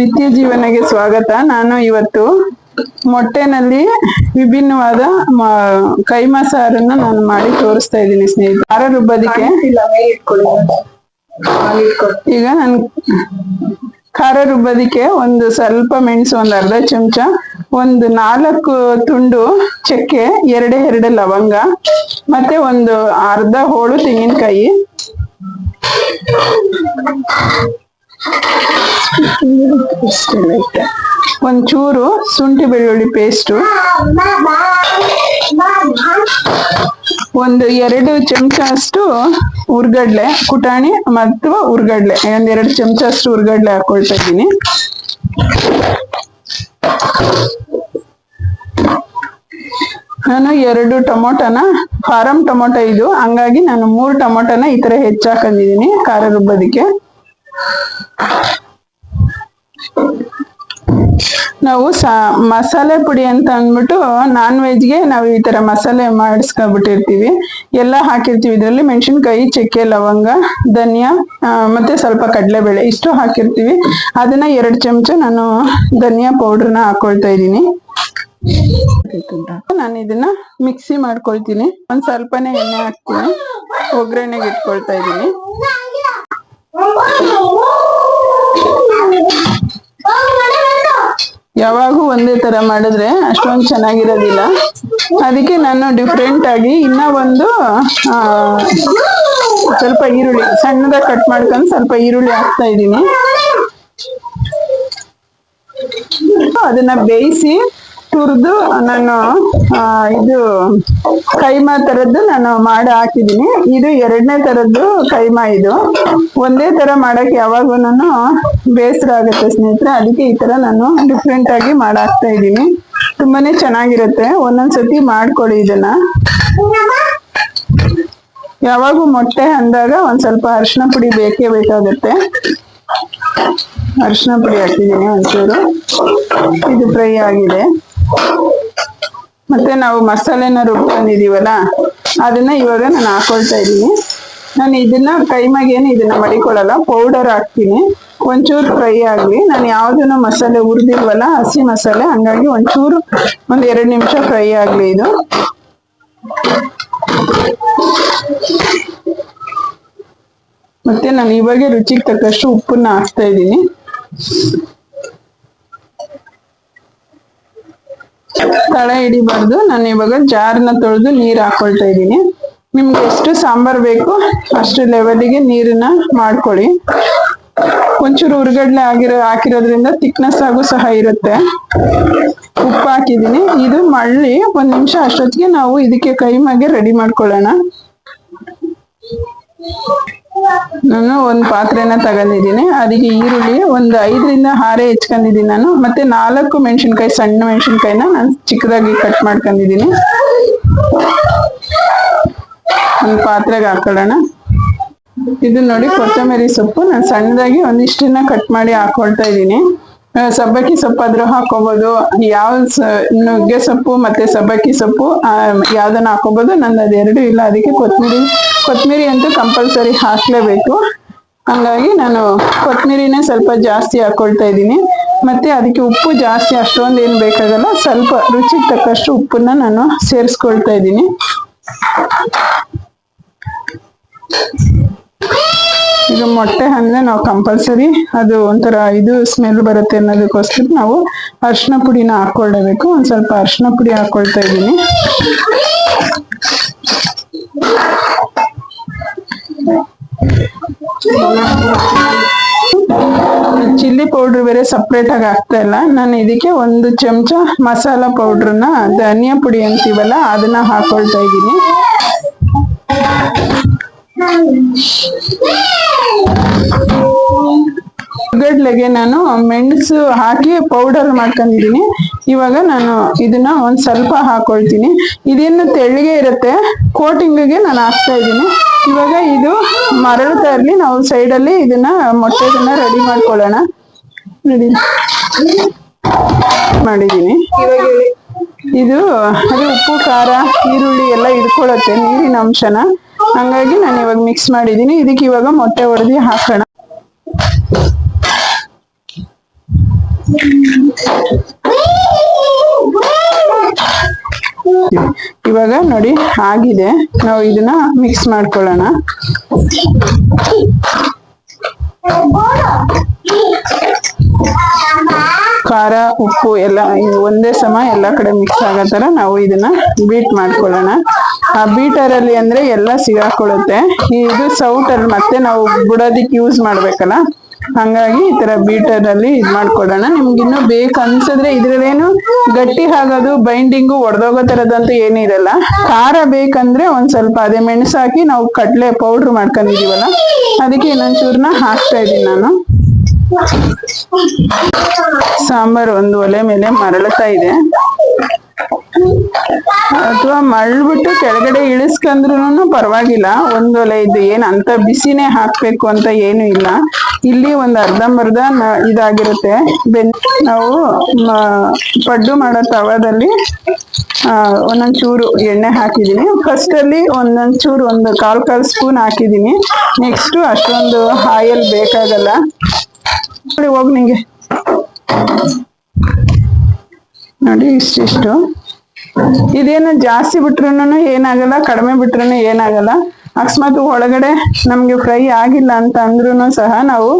ನಿತ್ಯ ಜೀವನಗೆ ಸ್ವಾಗತ. ನಾನು ಇವತ್ತು ಮೊಟ್ಟೆನಲ್ಲಿ ವಿಭಿನ್ನವಾದ ಕೈಮಾ ಸಾರನ್ನ ನಾನು ಮಾಡಿ ತೋರಿಸ್ತಾ ಇದ್ದೀನಿ ಸ್ನೇಹಿತರೆ. ಖಾರ ರುಬ್ಬೋದಿಕ್ಕೆ ಈಗ ನಾನು ಖಾರ ರುಬ್ಬೋದಿಕ್ಕೆ ಒಂದು ಸ್ವಲ್ಪ ಮೆಣಸು, ಒಂದು ಅರ್ಧ ಚಮಚ, ಒಂದು ನಾಲ್ಕು ತುಂಡು ಚಕ್ಕೆ, ಎರಡೆ ಎರಡು ಲವಂಗ, ಮತ್ತೆ ಒಂದು ಅರ್ಧ ಹೋಳು ತೆಂಗಿನಕಾಯಿ. ಒಂದ್ ಚೂರು ಶುಂಠಿ ಬೆಳ್ಳುಳ್ಳಿ ಪೇಸ್ಟು ಒಂದು ಎರಡು ಚಮಚ ಅಷ್ಟು ಉರ್ಗಡ್ಲೆ ಕುಟಾಣಿ ಮತ್ತು ಉರ್ಗಡ್ಲೆ, ಒಂದ್ ಎರಡು ಚಮಚ ಅಷ್ಟು ಉರ್ಗಡ್ಲೆ ಹಾಕೊಳ್ತಾ ಇದ್ದೀನಿ. ನಾನು ಎರಡು ಟೊಮೊಟೊನ, ಫಾರಂ ಟೊಮೊಟೊ ಇದು, ಹಂಗಾಗಿ ನಾನು ಮೂರು ಟೊಮೊಟೊನ ಈ ತರ ಹೆಚ್ಚಾಕೊಂಡಿದೀನಿ ಖಾರ ರುಬ್ಬೋದಿಕ್ಕೆ. ನಾವು ಸ, ಮಸಾಲೆ ಪುಡಿ ಅಂತ ಅಂದ್ಬಿಟ್ಟು ನಾನ್ ವೆಜ್ಗೆ ನಾವು ಈ ತರ ಮಸಾಲೆ ಮಾಡಿಸ್ಕೊಬಿಟ್ಟಿರ್ತೀವಿ ಎಲ್ಲ ಹಾಕಿರ್ತೀವಿ. ಇದರಲ್ಲಿ ಮೆಣಸಿನ್ಕಾಯಿ, ಚಕ್ಕೆ, ಲವಂಗ, ಧನಿಯಾ ಮತ್ತೆ ಸ್ವಲ್ಪ ಕಡಲೆಬೇಳೆ ಇಷ್ಟು ಹಾಕಿರ್ತೀವಿ. ಅದನ್ನ ಎರಡು ಚಮಚ ನಾನು ಧನಿಯಾ ಪೌಡರ್ನ ಹಾಕೊಳ್ತಾ ಇದ್ದೀನಿ. ನಾನು ಇದನ್ನ ಮಿಕ್ಸಿ ಮಾಡ್ಕೊಳ್ತೀನಿ. ಒಂದ್ ಸ್ವಲ್ಪನೇ ಎಣ್ಣೆ ಹಾಕ್ತೀನಿ. ಒಗ್ಗರಣೆಗೆ ಇಟ್ಕೊಳ್ತಾ ಇದ್ದೀನಿ. ಯಾವಾಗೂ ಒಂದೇ ತರ ಮಾಡಿದ್ರೆ ಅಷ್ಟೊಂದು ಚೆನ್ನಾಗಿರೋದಿಲ್ಲ. ಅದಕ್ಕೆ ನಾನು ಡಿಫ್ರೆಂಟ್ ಆಗಿ ಇನ್ನ ಒಂದು ಸ್ವಲ್ಪ ಈರುಳ್ಳಿ ಸಣ್ಣದಾಗಿ ಕಟ್ ಮಾಡ್ಕೊಂಡು ಸ್ವಲ್ಪ ಈರುಳ್ಳಿ ಹಾಕ್ತಾ ಇದ್ದೀನಿ. ಅದನ್ನ ಬೇಯಿಸಿ ತುರಿದು ನಾನು ಇದು ಕೈಮಾ ತರದ್ದು ನಾನು ಮಾಡಿ ಹಾಕಿದೀನಿ ಇದು ಎರಡನೇ ತರದ್ದು ಕೈಮಾ ಇದು. ಒಂದೇ ತರ ಮಾಡಕ್ ಯಾವಾಗೂ ನಾನು ಬೇಸರ ಆಗುತ್ತೆ ಸ್ನೇಹಿತರೆ. ಅದಕ್ಕೆ ಈ ತರ ನಾನು ಡಿಫ್ರೆಂಟ್ ಆಗಿ ಮಾಡಾಕ್ತಾ ಇದ್ದೀನಿ. ತುಂಬಾನೇ ಚೆನ್ನಾಗಿರುತ್ತೆ. ಒಂದೊಂದ್ಸತಿ ಮಾಡ್ಕೊಡಿ ಇದನ್ನ. ಯಾವಾಗೂ ಮೊಟ್ಟೆ ಅಂದಾಗ ಒಂದ್ ಸ್ವಲ್ಪ ಅರಿಶಿನ ಪುಡಿ ಬೇಕೇ ಬೇಕಾಗುತ್ತೆ. ಅರಿಶಿನ ಪುಡಿ ಹಾಕಿದೀನಿ ಒಂಚೂರು. ಇದು ಫ್ರೈ ಆಗಿದೆ. ಮತ್ತೆ ನಾವು ಮಸಾಲೆನ ರುಬ್ಕೊಂಡಿದೀವಲ್ಲ, ಅದನ್ನ ಇವಾಗ ನಾನು ಹಾಕೊಳ್ತಾ ಇದ್ದೀನಿ. ನಾನು ಇದನ್ನ ಕೈಮಾಗೇನು ಇದನ್ನ ಮಡಿಕೊಳ್ಳಲ್ಲ ಪೌಡರ್ ಹಾಕ್ತೀನಿ. ಒಂಚೂರು ಫ್ರೈ ಆಗಲಿ. ನಾನು ಯಾವುದನ್ನು ಮಸಾಲೆ ಹುರಿದಿಲ್ವಲ್ಲ, ಹಸಿ ಮಸಾಲೆ, ಹಂಗಾಗಿ ಒಂಚೂರು ಒಂದ್ ಎರಡು ನಿಮಿಷ ಫ್ರೈ ಆಗ್ಲಿ ಇದು. ಮತ್ತೆ ನಾನು ಇವಾಗ ರುಚಿಗೆ ತಕ್ಕಷ್ಟು ಉಪ್ಪನ್ನ ಹಾಕ್ತಾ ಇದ್ದೀನಿ. ತಳ ಹಿಡಿಬಾರ್ದು. ನಾನು ಇವಾಗ ಜಾರ್ನ ತೊಳೆದು ನೀರು ಹಾಕೊಳ್ತಾ ಇದ್ದೀನಿ. ನಿಮ್ಗೆ ಎಷ್ಟು ಸಾಂಬಾರ್ ಬೇಕು ಅಷ್ಟು ಲೆವೆಲಿಗೆ ನೀರನ್ನ ಮಾಡ್ಕೊಳ್ಳಿ. ಒಂಚೂರು ಉರ್ಗಡ್ಲೆ ಆಗಿರೋ, ಹಾಕಿರೋದ್ರಿಂದ ತಿಕ್ನೆಸ್ ಆಗು ಸಹ ಇರುತ್ತೆ. ಉಪ್ಪು ಹಾಕಿದ್ದೀನಿ. ಇದು ಮಳ್ಳಿ ಒಂದ್ ನಿಮಿಷ ಅಷ್ಟೊತ್ತಿಗೆ ನಾವು ಇದಕ್ಕೆ ಕೈಮಾಗೆ ರೆಡಿ ಮಾಡ್ಕೊಳ್ಳೋಣ. ನಾನು ಒಂದು ಪಾತ್ರೆನ ತಗೊಂಡಿದ್ದೀನಿ. ಅದಕ್ಕೆ ಈರುಳ್ಳಿ ಒಂದು ಐದರಿಂದ ಹಾರೆ ಹೆಚ್ಕೊಂಡಿದ್ದೀನಿ ನಾನು. ಮತ್ತೆ ನಾಲ್ಕು ಮೆಣಸಿನ್ಕಾಯಿ, ಸಣ್ಣ ಮೆಣಸಿನ್ಕಾಯಿನ ನಾನು ಚಿಕ್ಕದಾಗಿ ಕಟ್ ಮಾಡ್ಕೊಂಡಿದ್ದೀನಿ. ಒಂದು ಪಾತ್ರೆಗೆ ಹಾಕೊಳ್ಳೋಣ. ಇದು ನೋಡಿ ಕೊತ್ತಂಬರಿ ಸೊಪ್ಪು. ನಾನು ಸಣ್ಣದಾಗಿ ಒಂದಿಷ್ಟನ್ನ ಕಟ್ ಮಾಡಿ ಹಾಕೊಳ್ತಾ ಇದ್ದೀನಿ. ಸಬ್ಬಕ್ಕಿ ಸೊಪ್ಪಾದ್ರೂ ಹಾಕೋಬಹುದು ಯಾವ ನುಗ್ಗೆ ಸೊಪ್ಪು ಮತ್ತೆ ಸಬ್ಬಕ್ಕಿ ಸೊಪ್ಪು ಯಾವ್ದನ್ನ ಹಾಕೋಬಹುದು ನಂದು ಅದೆರಡು ಇಲ್ಲ. ಅದಕ್ಕೆ ಕೊತ್ತಂಬರಿ ಕೊತ್ತಂಬರಿ ಅಂತೂ ಕಂಪಲ್ಸರಿ ಹಾಕಲೇಬೇಕು. ಹಂಗಾಗಿ ನಾನು ಕೊತ್ತಂಬರಿನೇ ಸ್ವಲ್ಪ ಜಾಸ್ತಿ ಹಾಕೊಳ್ತಾ ಇದ್ದೀನಿ. ಮತ್ತೆ ಅದಕ್ಕೆ ಉಪ್ಪು ಜಾಸ್ತಿ, ಅಷ್ಟೊಂದು ಏನು ಬೇಕಾಗಲ್ಲ, ಸ್ವಲ್ಪ ರುಚಿಗೆ ತಕ್ಕಷ್ಟು ಉಪ್ಪನ್ನ ನಾನು ಸೇರಿಸ್ಕೊಳ್ತಾ ಇದ್ದೀನಿ. ಇದು ಮೊಟ್ಟೆ ಅಂದ್ರೆ ನಾವು ಕಂಪಲ್ಸರಿ ಅದು ಒಂಥರ ಇದು ಸ್ಮೆಲ್ ಬರುತ್ತೆ ಅನ್ನೋದಕ್ಕೋಸ್ಕರ ನಾವು ಅರಿಶಿನ ಪುಡಿನ ಹಾಕ್ಕೊಳ್ಳೇಬೇಕು ಒಂದು ಸ್ವಲ್ಪ ಅರಿಶಿನ ಪುಡಿ ಹಾಕೊಳ್ತಾ ಇದ್ದೀನಿ. ಚಿಲ್ಲಿ ಪೌಡ್ರ್ ಬೇರೆ ಸಪ್ರೇಟ್ ಆಗಿ ಹಾಕ್ತಾ ಇಲ್ಲ. ನಾನು ಇದಕ್ಕೆ ಒಂದು ಚಮಚ ಮಸಾಲಾ ಪೌಡ್ರನ್ನ, ಧನಿಯಾ ಪುಡಿ ಅಂತೀವಲ್ಲ, ಅದನ್ನ ಹಾಕೊಳ್ತಾ ಇದ್ದೀನಿ. ಗಡ್ಲೆಗೆ ನಾನು ಮೆಣಸು ಹಾಕಿ ಪೌಡರ್ ಮಾಡ್ಕೊಂಡಿದ್ದೀನಿ. ಇವಾಗ ನಾನು ಇದನ್ನ ಒಂದು ಸ್ವಲ್ಪ ಹಾಕೊಳ್ತೀನಿ. ಇದೇನು ತೆಳ್ಳಗೆ ಇರುತ್ತೆ ಕೋಟಿಂಗ್ಗೆ ನಾನು ಹಾಕ್ತಾ ಇದ್ದೀನಿ. ಇವಾಗ ಇದು ಮರಳು ಇರ್ಲಿ ನಾವು ಸೈಡ್ ಅಲ್ಲಿ ಇದನ್ನ ಮೊಟ್ಟೆದನ್ನ ರೆಡಿ ಮಾಡ್ಕೊಳ್ಳೋಣ. ನೋಡಿ. ಮಾಡಿದೀನಿ ಇದು, ಅದು ಉಪ್ಪು, ಖಾರ, ಈರುಳ್ಳಿ ಎಲ್ಲ ಇಟ್ಕೊಳತ್ತೆ ನೀರಿನ ಅಂಶನ. ಹಂಗಾಗಿ ನಾನು ಇವಾಗ ಮಿಕ್ಸ್ ಮಾಡಿದೀನಿ ಇದಕ್ಕೆ ಇವಾಗ ಮೊಟ್ಟೆ ಹೊಡೆದಿ ಹಾಕೋಣ. ಇವಾಗ ನೋಡಿ ಆಗಿದೆ. ನಾವು ಇದನ್ನ ಮಿಕ್ಸ್ ಮಾಡ್ಕೊಳ್ಳೋಣ. ಖಾರ, ಉಪ್ಪು ಎಲ್ಲ ಒಂದೇ ಸಮ ಎಲ್ಲ ಕಡೆ ಮಿಕ್ಸ್ ಆಗೋ ಥರ ನಾವು ಇದನ್ನ ಬೀಟ್ ಮಾಡ್ಕೊಳ್ಳೋಣ. ಆ ಬೀಟರ್ ಅಲ್ಲಿ ಅಂದ್ರೆ ಎಲ್ಲ ಸಿಗಾಕೊಳ್ಳುತ್ತೆ. ಇದು ಸೌಟಲ್ಲಿ ಮತ್ತೆ ನಾವು ಬಿಡೋದಿಕ್ ಯೂಸ್ ಮಾಡ್ಬೇಕಲ್ಲ? ಹಂಗಾಗಿ ಈ ತರ ಬೀಟರ್ ಅಲ್ಲಿ ಇದ್ ಮಾಡ್ಕೊಡೋಣ. ನಿಮ್ಗೆ ಇನ್ನೂ ಬೇಕು ಅನ್ಸಿದ್ರೆ ಇದ್ರಲ್ಲೇನು ಗಟ್ಟಿ ಆಗೋದು ಬೈಂಡಿಂಗು ಒಡೆದೋಗೋ ತರದಂತೂ ಏನಿರಲ್ಲ ಖಾರ ಬೇಕಂದ್ರೆ ಒಂದ್ ಸ್ವಲ್ಪ ಅದೇ ಮೆಣಸು ಹಾಕಿ ನಾವು ಕಡ್ಲೆ ಪೌಡ್ರ್ ಮಾಡ್ಕೊಂಡಿದೀವಲ್ಲ, ಅದಕ್ಕೆ ಇನ್ನೊಂಚೂರ್ನ ಹಾಕ್ತಾ ಇದೀನಿ ನಾನು. ಸಾಂಬಾರ್ ಒಂದು ಒಲೆ ಮೇಲೆ ಮರಳುತ್ತಾ ಇದೆ. ಅಥವಾ ಮಳ್ಬಿಟ್ಟು ಕೆಳಗಡೆ ಇಳಿಸ್ಕೊಂಡ್ರು ಪರವಾಗಿಲ್ಲ. ಒಂದೊಲೆ ಇದು ಏನು ಅಂತ ಬಿಸಿನೇ ಹಾಕ್ಬೇಕು ಅಂತ ಏನು ಇಲ್ಲ. ಇಲ್ಲಿ ಒಂದು ಅರ್ಧಂಬರ್ಧ ಇದಾಗಿರುತ್ತೆ. ಬೆನ್, ನಾವು ಪಡ್ಡು ಮಾಡೋ ತವದಲ್ಲಿ ಒಂದೊಂದ್ ಚೂರು ಎಣ್ಣೆ ಹಾಕಿದ್ದೀನಿ. ಫಸ್ಟ್ ಅಲ್ಲಿ ಒಂದೊಂದ್ ಚೂರು ಒಂದು ಕಾಲು ಕಾಲು ಸ್ಪೂನ್ ಹಾಕಿದ್ದೀನಿ. ನೆಕ್ಸ್ಟ್ ಅಷ್ಟೊಂದು ಆಯಿಲ್ ಬೇಕಾಗಲ್ಲ. ಹೋಗ್ ನಿಂಗೆ. ನೋಡಿ ಇಷ್ಟಿಷ್ಟು. ಇದೇನು ಜಾಸ್ತಿ ಬಿಟ್ರುನು ಏನಾಗಲ್ಲ, ಕಡಿಮೆ ಬಿಟ್ರೂ ಏನಾಗಲ್ಲ. ಅಕಸ್ಮಾತ್ ಒಳಗಡೆ ನಮ್ಗೆ ಫ್ರೈ ಆಗಿಲ್ಲ ಅಂತ ಅಂದ್ರೂ ಸಹ ನಾವು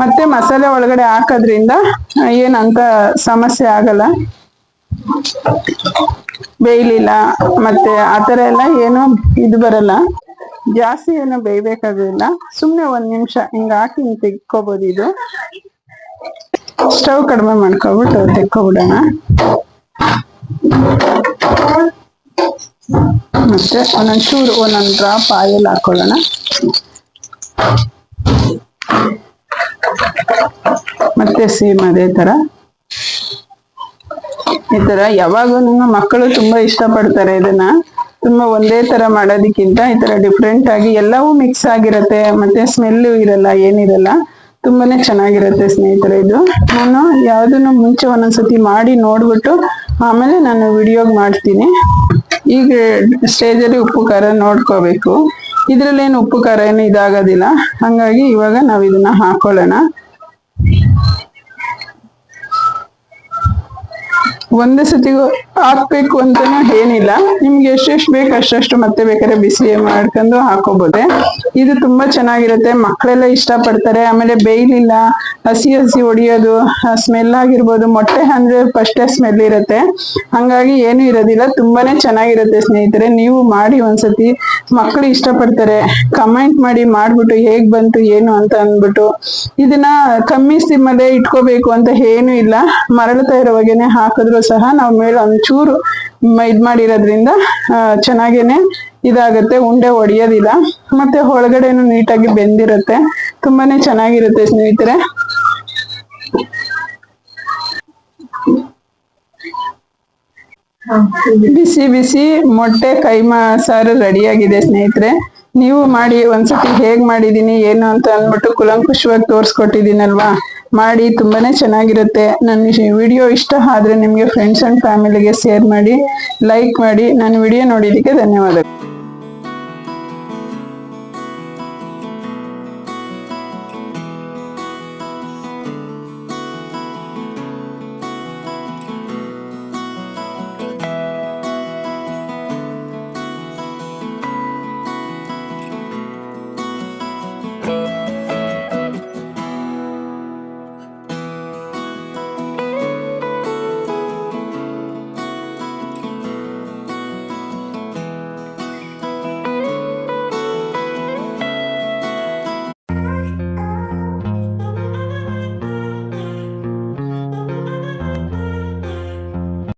ಮತ್ತೆ ಮಸಾಲೆ ಒಳಗಡೆ ಹಾಕೋದ್ರಿಂದ ಏನಂತ ಸಮಸ್ಯೆ ಆಗಲ್ಲ. ಬೇಯಲಿಲ್ಲ, ಮತ್ತೆ ಆತರ ಎಲ್ಲ ಏನು ಇದು ಬರಲ್ಲ. ಜಾಸ್ತಿ ಏನು ಬೇಯ್ಬೇಕಾಗಿಲ್ಲ. ಸುಮ್ನೆ ಒಂದ್ ನಿಮಿಷ ಹಿಂಗ ಹಾಕಿ ಹಿಂಗ್ ತೆಗ್ಕೋಬಹುದು ಇದು. ಸ್ಟವ್ ಕಡಿಮೆ ಮಾಡ್ಕೊಬಿಟ್ಟು ತೆಕ್ಕೊಬಿಡೋಣ. ಮತ್ತೆ ಒಂದೊಂದ್ ಚೂರು ಒಂದೊಂದ್ ಡ್ರಾಪ್ ಆಯಿಲ್ ಹಾಕೊಳ್ಳೋಣ. ಮತ್ತೆ ಸೇಮ್ ಅದೇ ತರ. ಈ ತರ ಯಾವಾಗೂ ಮಕ್ಕಳು ತುಂಬಾ ಇಷ್ಟಪಡ್ತಾರೆ ಇದನ್ನ. ತುಂಬಾ ಒಂದೇ ತರ ಮಾಡೋದಕ್ಕಿಂತ ಈ ತರ ಡಿಫ್ರೆಂಟ್ ಆಗಿ ಎಲ್ಲವೂ ಮಿಕ್ಸ್ ಆಗಿರತ್ತೆ, ಮತ್ತೆ ಸ್ಮೆಲ್ ಇರಲ್ಲ, ಏನಿರಲ್ಲ. ತುಂಬಾನೇ ಚೆನ್ನಾಗಿರುತ್ತೆ ಸ್ನೇಹಿತರೆ ಇದು. ನಾನು ಯಾವ್ದನ್ನು ಮುಂಚೆ ಒಂದೊಂದ್ಸತಿ ಮಾಡಿ ನೋಡ್ಬಿಟ್ಟು ಆಮೇಲೆ ನಾನು ವಿಡಿಯೋಗೆ ಮಾಡ್ತೀನಿ. ಈಗ ಸ್ಟೇಜಲ್ಲಿ ಉಪ್ಪು, ಖಾರ ನೋಡ್ಕೋಬೇಕು. ಇದರಲ್ಲೇನು ಉಪ್ಪು ಖಾರ ಏನು ಇದಾಗೋದಿಲ್ಲ. ಹಾಗಾಗಿ ಇವಾಗ ನಾವು ಇದನ್ನ ಹಾಕೊಳ್ಳೋಣ. ಒಂದೇ ಸತಿಗೂ ಹಾಕ್ಬೇಕು ಅಂತಾನು ಏನಿಲ್ಲ. ನಿಮ್ಗೆ ಎಷ್ಟೆಷ್ಟು ಬೇಕು ಅಷ್ಟಷ್ಟು ಮತ್ತೆ ಬೇಕಾದ್ರೆ ಬಿಸಿ ಮಾಡ್ಕೊಂಡು ಹಾಕೋಬೋದೆ. ಇದು ತುಂಬಾ ಚೆನ್ನಾಗಿರುತ್ತೆ. ಮಕ್ಕಳೆಲ್ಲ ಇಷ್ಟಪಡ್ತಾರೆ. ಆಮೇಲೆ ಬೇಯ್ಲಿಲ್ಲ. ಹಸಿ ಹಸಿ ಹೊಡಿಯೋದು ಸ್ಮೆಲ್ ಆಗಿರ್ಬೋದು. ಮೊಟ್ಟೆ ಅಂದ್ರೆ ಫಸ್ಟೇ ಸ್ಮೆಲ್ ಇರುತ್ತೆ. ಹಂಗಾಗಿ ಏನು ಇರೋದಿಲ್ಲ. ತುಂಬಾನೇ ಚೆನ್ನಾಗಿರುತ್ತೆ ಸ್ನೇಹಿತರೆ. ನೀವು ಮಾಡಿ ಒಂದ್ಸತಿ ಮಕ್ಕಳು ಇಷ್ಟಪಡ್ತಾರೆ. ಕಮೆಂಟ್ ಮಾಡಿ ಮಾಡ್ಬಿಟ್ಟು ಹೇಗ್ ಬಂತು, ಏನು ಅಂತ ಅಂದ್ಬಿಟ್ಟು. ಇದನ್ನ ಕಮ್ಮಿ ಸಿಮ್ಮಲ್ಲೇ ಇಟ್ಕೋಬೇಕು ಅಂತ ಏನು ಇಲ್ಲ. ಮರಳುತ್ತಾ ಇರೋವಾಗೇನೆ ಹಾಕಿದ್ರು ಸಹ ನಾವು ಮೇಲೆ ಒಂಚೂರು ಇದು ಮಾಡಿರೋದ್ರಿಂದ ಚೆನ್ನಾಗೇನೆ ಇದಾಗುತ್ತೆ, ಉಂಡೆ ಹೊಡಿಯೋದಿಲ್ಲ ಮತ್ತೆ ಒಳಗಡೆನು ನೀಟಾಗಿ ಬೆಂದಿರುತ್ತೆ. ತುಂಬಾನೇ ಚೆನ್ನಾಗಿರುತ್ತೆ ಸ್ನೇಹಿತರೆ. ಬಿಸಿ ಬಿಸಿ ಮೊಟ್ಟೆ ಕೈಮಾ ಸಾರು ರೆಡಿಯಾಗಿದೆ ಸ್ನೇಹಿತರೆ. ನೀವು ಮಾಡಿ ಒಂದ್ಸತಿ ಹೇಗ್ ಮಾಡಿದೀನಿ, ಏನು ಅಂತ ಅಂದ್ಬಿಟ್ಟು ಕುಲಂಕುಷವಾಗಿ ತೋರ್ಸ್ಕೊಟ್ಟಿದ್ದೀನಲ್ವಾ? ಮಾಡಿ ತುಂಬಾನೇ ಚೆನ್ನಾಗಿರುತ್ತೆ. ನನ್ನ ವಿಡಿಯೋ ಇಷ್ಟ ಆದರೆ ನಿಮಗೆ ಫ್ರೆಂಡ್ಸ್ ಅಂಡ್ ಫ್ಯಾಮಿಲಿಗೆ ಶೇರ್ ಮಾಡಿ ಲೈಕ್ ಮಾಡಿ. ನನ್ನ ವಿಡಿಯೋ ನೋಡಿದ್ದಕ್ಕೆ ಧನ್ಯವಾದಗಳು.